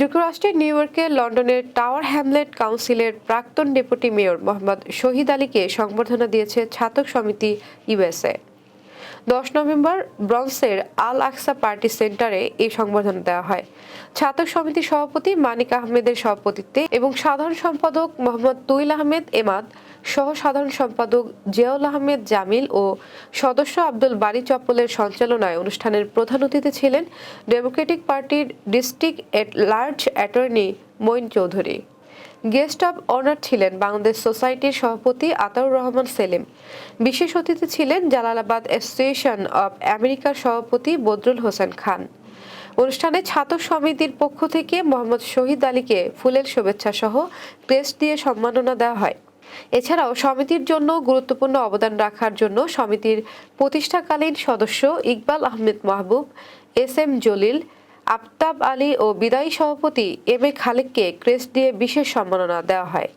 যুক্তরাষ্ট্রের নিউ ইয়র্কে লন্ডনের টাওয়ার হ্যামলেট কাউন্সিলের প্রাক্তন ডেপুটি মেয়র মোহাম্মদ শহীদ আলীকে সংবর্ধনা দিয়েছে ছাতক সমিতি ইউএসএ। দশ নভেম্বর ব্রন্সের আল আকসা পার্টি সেন্টারে এই সংবর্ধনা দেওয়া হয়। ছাতক সমিতির সভাপতি মানিক আহমেদের সভাপতিত্বে এবং সাধারণ সম্পাদক মোহাম্মদ তুইল আহমেদ, এমাদ সহ সাধারণ সম্পাদক জিয়াউল আহমেদ জামিল ও সদস্য আব্দুল বারি চপ্পলের সঞ্চালনায় অনুষ্ঠানের প্রধান অতিথি ছিলেন ডেমোক্রেটিক পার্টির district at large attorney Moin Chowdhury. Guest of honour ছিলেন বাংলাদেশ সোসাইটির সভাপতি আতাউর রহমান সেলিম। বিশেষ অতিথি ছিলেন জালালাবাদ অ্যাসোসিয়েশন অব আমেরিকার সভাপতি বদরুল হোসেন খান। অনুষ্ঠানে ছাত্র সমিতির পক্ষ থেকে মোহাম্মদ শহীদ আলীকে ফুলের শুভেচ্ছা সহ ক্রেস্ট দিয়ে সম্মাননা দেওয়া হয়। এছাড়াও সমিতির জন্য গুরুত্বপূর্ণ অবদান রাখার জন্য সমিতির প্রতিষ্ঠাকালীন সদস্য ইকবাল আহমেদ মাহবুব, এস এম জলিল, আফতাব আলী ও বিদায়ী সভাপতি এম এ খালেককে ক্রেস্ট দিয়ে বিশেষ সম্মাননা দেওয়া হয়।